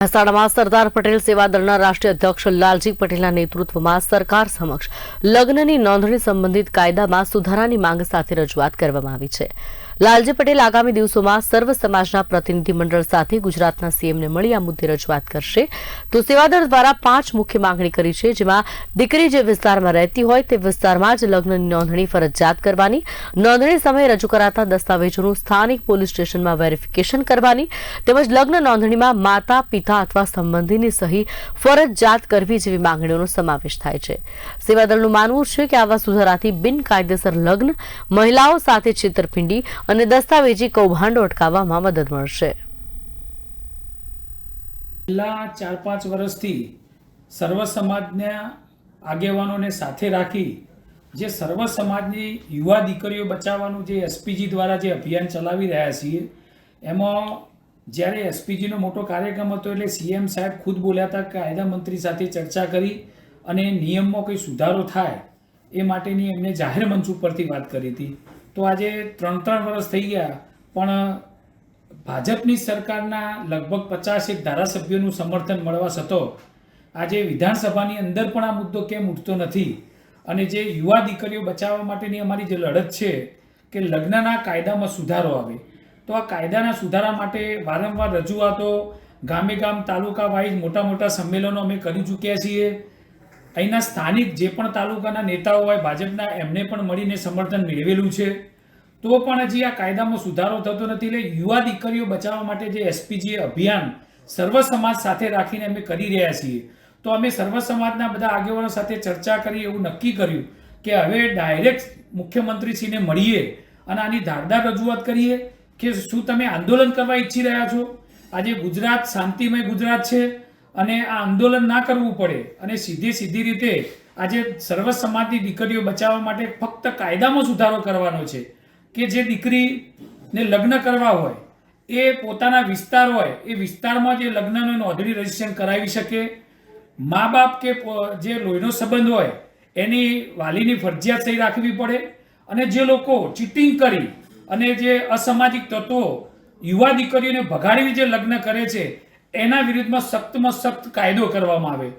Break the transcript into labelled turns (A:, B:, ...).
A: મહેસાણામાં સરદાર પટેલ સેવા દળના રાષ્ટ્રીય અધ્યક્ષ લાલજી પટેલના નેતૃત્વમાં સરકાર સમક્ષ લગ્નની નોંધણી સંબંધિત કાયદામાં સુધારાની માંગ સાથે રજૂઆત કરવામાં આવી છે. લાલજી પટેલ આગામી દિવસોમાં સર્વ સમાજના પ્રતિનિધિમંડળ સાથે ગુજરાતના સીએમને મળી આ મુદ્દે રજૂઆત કરશે. તો સેવાદળ દ્વારા પાંચ મુખ્ય માંગણી કરી છે, જેમાં દીકરી જે વિસ્તારમાં રહેતી હોય તે વિસ્તારમાં જ લગ્નની નોંધણી ફરજિયાત કરવાની, નોંધણી સમયે રજૂ કરાતા દસ્તાવેજોનું સ્થાનિક પોલીસ સ્ટેશનમાં વેરિફિકેશન કરવાની, તેમજ લગ્ન નોંધણીમાં માતા, પિતા અથવા સંબંધીની સહી ફરજિયાત કરવી જેવી માંગણીઓનો સમાવેશ થાય છે. સેવાદળનું માનવું છે કે આવા સુધારાથી બિનકાયદેસર લગ્ન મહિલાઓ સાથે છેતરપિંડી અને દસ્તાવેજી કૌભાંડો અટકાવવામાં મદદ મળશે.
B: છેલ્લા ચાર પાંચ વર્ષથી સર્વ સમાજના આગેવાનોને સાથે રાખી જે સર્વ સમાજની યુવા દીકરીઓ બચાવવાનું જે એસપીજી દ્વારા જે અભિયાન ચલાવી રહ્યા છીએ, એમાં જ્યારે એસપીજીનો મોટો કાર્યક્રમ હતો એટલે સીએમ સાહેબ ખુદ બોલ્યા હતા કાયદા મંત્રી સાથે ચર્ચા કરી અને નિયમમાં કોઈ સુધારો થાય એ માટેની એમને જાહેર મંચ ઉપરથી વાત કરી હતી. તો આજે ત્રણ ત્રણ વર્ષ થઈ ગયા, પણ ભાજપની સરકારના લગભગ પચાસેક ધારાસભ્યોનું સમર્થન મળવા છતો આજે વિધાનસભાની અંદર પણ આ મુદ્દો કેમ ઉઠતો નથી? અને જે યુવા દીકરીઓ બચાવવા માટેની અમારી જે લડત છે, કે લગ્નના કાયદામાં સુધારો આવે. તો આ કાયદાના સુધારા માટે વારંવાર રજૂઆતો ગામે ગામ તાલુકા વાઇઝ મોટા મોટા સંમેલનો અમે કરી ચૂક્યા છીએ. અહીંના સ્થાનિક જે પણ તાલુકાના નેતાઓ હોય, ભાજપના, એમને પણ મળીને સમર્થન મેળવેલું છે. તો પણ હજી આ કાયદામાં સુધારો થતો નથી એટલે યુવા દીકરીઓ બચાવવા માટે જે એસપીજી અભિયાન સર્વ સમાજ સાથે રાખીને અમે કરી રહ્યા છીએ. તો અમે સર્વ સમાજના બધા આગેવાનો સાથે ચર્ચા કરી, એવું નક્કી કર્યું કે હવે ડાયરેક્ટ મુખ્યમંત્રીશ્રીને મળીએ અને આની ધારદાર રજૂઆત કરીએ કે શું તમે આંદોલન કરવા ઈચ્છી રહ્યા છો? આજે ગુજરાત શાંતિમય ગુજરાત છે. અને આ આંદોલન ના કરવું પડે. અને સીધી સીધી રીતે આજે સર્વ સમાજની દીકરીઓ બચાવવા માટે ફક્ત કાયદામાં સુધારો કરવાનો છે કે જે દીકરીને લગ્ન કરવા હોય, એ પોતાના વિસ્તાર હોય, એ વિસ્તારમાં જે લગ્નનો નોંધણી રજીસ્ટ્રેશન કરાવી શકે. મા બાપ કે જે લોહીનો સંબંધ હોય, એની વાલીની ફરજિયાત સહી રાખવી પડે. અને જે લોકો ચીટિંગ કરી અને જે અસામાજિક તત્વો યુવા દીકરીઓને ભગાડીને જે લગ્ન કરે છે એના વિરુદ્ધમાં સખ્તમાં સખ્ત કાયદો કરવામાં આવે.